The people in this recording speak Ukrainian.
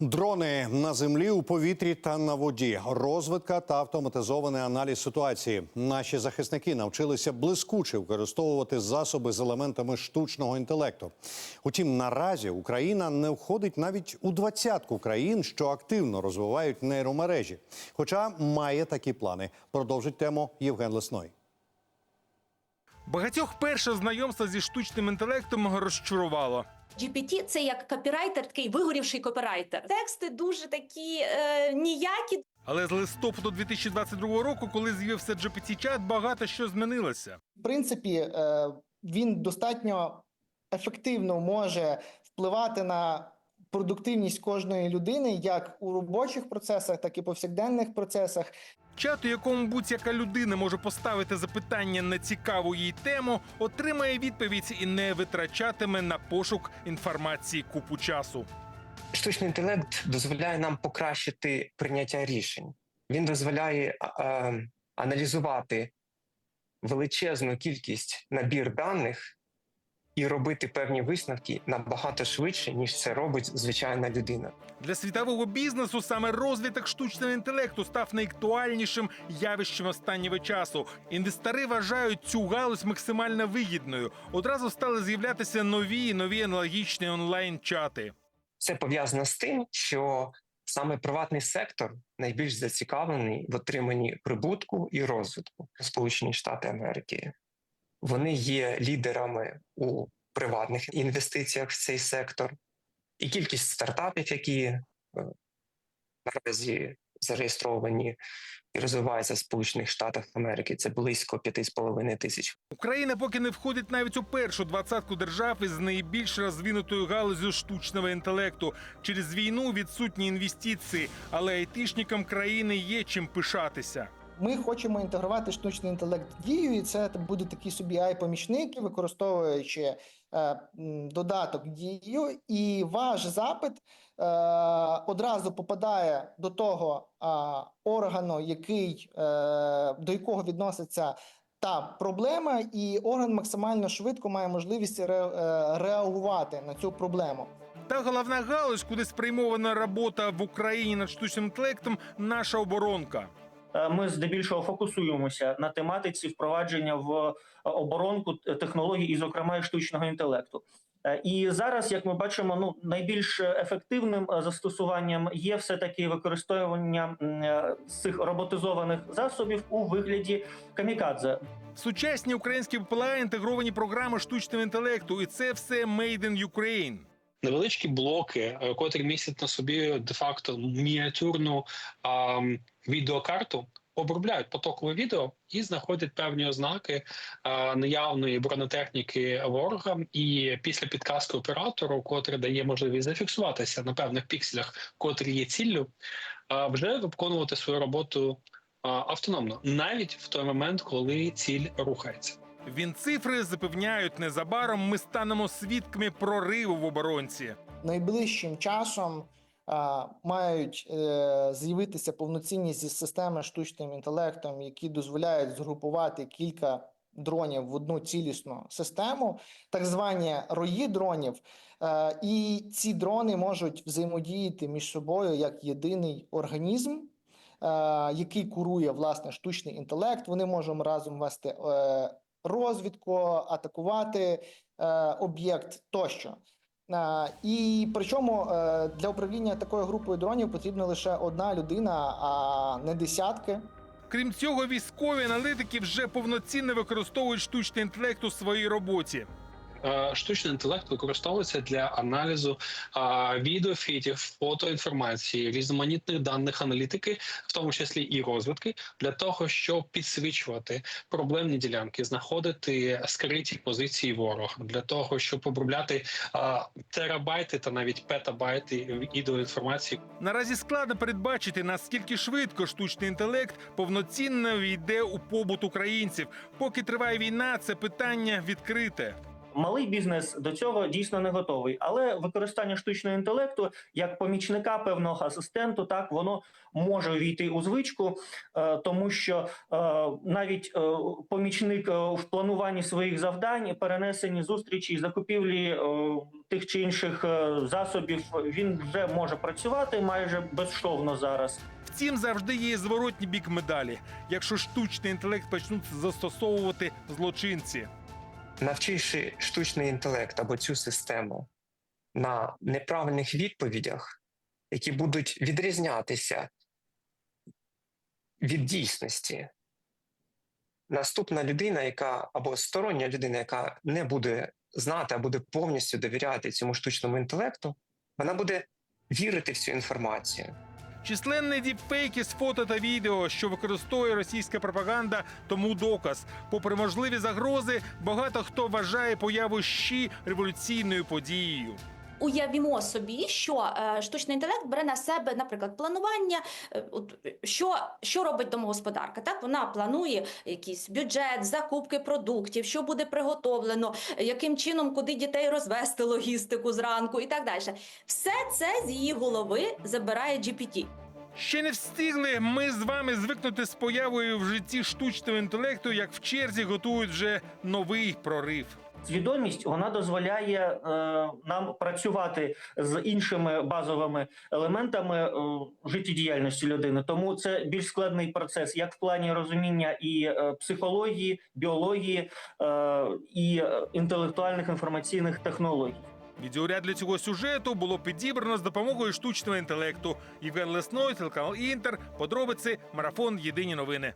Дрони на землі, у повітрі та на воді, розвитка та автоматизований аналіз ситуації. Наші захисники навчилися блискуче використовувати засоби з елементами штучного інтелекту. Утім, наразі Україна не входить навіть у двадцятку країн, що активно розвивають нейромережі. Хоча має такі плани. Продовжить тему Євген Лесной. Багатьох перше знайомство зі штучним інтелектом розчарувало. GPT – це як копірайтер, такий вигорівший копірайтер. Тексти дуже такі е, ніякі. Але з листопаду 2022 року, коли з'явився GPT-чат, багато що змінилося. В принципі, е, він достатньо ефективно може впливати на продуктивність кожної людини, як у робочих процесах, так і повсякденних процесах. Чат, у якому будь-яка людина може поставити запитання на цікаву їй тему, отримає відповідь і не витрачатиме на пошук інформації купу часу. Штучний інтелект дозволяє нам покращити прийняття рішень. Він дозволяє е, аналізувати величезну кількість набір даних і робити певні висновки набагато швидше, ніж це робить звичайна людина. Для світового бізнесу саме розвиток штучного інтелекту став найактуальнішим явищем останнього часу. Інвестори вважають цю галузь максимально вигідною. Одразу стали з'являтися нові і нові аналогічні онлайн-чати. Це пов'язано з тим, що саме приватний сектор найбільш зацікавлений в отриманні прибутку і розвитку Сполучені Штати Америки. Вони є лідерами у приватних інвестиціях в цей сектор, і кількість стартапів, які е, наразі зареєстровані і розвиваються в Сполучених Штатах Америки, це близько 5,5 тисяч. Україна поки не входить навіть у першу двадцятку держав із найбільш розвинутою галузю штучного інтелекту. Через війну відсутні інвестиції, але айтишникам країни є чим пишатися. Ми хочемо інтегрувати штучний інтелект в дію, і це буде такий собі ай-помічник, використовуючи е, додаток дію, і ваш запит е, одразу попадає до того е, органу, який, е, до якого відноситься та проблема, і орган максимально швидко має можливість ре, е, реагувати на цю проблему. Та головна галузь, куди спрямована робота в Україні над штучним інтелектом, наша оборонка. Е, Ми здебільшого фокусуємося на тематиці впровадження в оборонку технологій, і, зокрема, і штучного інтелекту. Е, І зараз, як ми бачимо, ну найбільш ефективним е, застосуванням є все таки використовування е, цих роботизованих засобів у вигляді камікадзе. Сучасні українські ППЛА інтегровані програми штучного інтелекту, і це все Made in Ukraine. Невеличкі блоки, е, котрі містять на собі де-факто мініатюрну а, відеокарту, обробляють потокове відео і знаходять певні ознаки а, наявної бронетехніки ворога. І після підказки оператору, котрий дає можливість зафіксуватися на певних пікселях, котрі є ціллю, а, вже виконувати свою роботу а, автономно, навіть в той момент, коли ціль рухається. Він цифри запевняють, незабаром ми станемо свідками прориву в оборонці. найближчим часом а, мають е, з'явитися повноцінні зі системи штучним інтелектом, які дозволяють згрупувати кілька дронів в одну цілісну систему, так звані рої дронів. Е, і ці дрони можуть взаємодіяти між собою як єдиний організм. е, Який курує власне штучний інтелект, вони можуть разом вести е, розвідку, атакувати е, об'єкт тощо. Е, І причому е, для управління такою групою дронів потрібна лише одна людина, а не десятки. Крім цього, військові аналітики вже повноцінно використовують штучний інтелект у своїй роботі. Е, штучний інтелект використовується для аналізу відеофітів, фотоінформації, різноманітних даних аналітики, в тому числі і розвитки, для того, щоб підсвічувати проблемні ділянки, знаходити скриті позиції ворога, для того, щоб обробляти терабайти та навіть петабайти відеоінформації. Наразі складно передбачити, наскільки швидко штучний інтелект повноцінно війде у побут українців. Поки триває війна, це питання відкрите. Малий бізнес до цього дійсно не готовий. Але використання штучного інтелекту як помічника певного асистенту, так воно може війти у звичку, е, тому що е, навіть е, помічник в плануванні своїх завдань, перенесенні зустрічі, закупівлі тих чи інших засобів, він вже може працювати майже безшовно зараз. Втім, завжди є зворотній бік медалі. Якщо штучний інтелект почнуть застосовувати злочинці. Навчивши штучний інтелект або цю систему на неправильних відповідях, які будуть відрізнятися від дійсності, наступна людина, яка або стороння людина, яка не буде знати, а буде повністю довіряти цьому штучному інтелекту, вона буде вірити в цю інформацію. Численні діпфейки з фото та відео, що використовує російська пропаганда, тому доказ. Попри можливі загрози, багато хто вважає появу щі революційною подією. Уявімо собі, що е, штучний інтелект бере на себе, наприклад, планування. е, що, що робить домогосподарка? Так, вона планує якийсь бюджет, закупки продуктів, що буде приготовлено, яким чином куди дітей розвести логістику зранку і так далі. Все це з її голови забирає GPT. Ще не встигли ми з вами звикнути з появою в житті штучного інтелекту, як в черзі готують вже новий прорив. Свідомість вона дозволяє е, нам працювати з іншими базовими елементами е, життєдіяльності людини. Тому це більш складний процес, як в плані розуміння і е, психології, біології е, і е, інтелектуальних інформаційних технологій. Відеоряд для цього сюжету було підібрано з допомогою штучного інтелекту. Євген Лесной, телеканал Інтер, подробиці, марафон Єдині новини.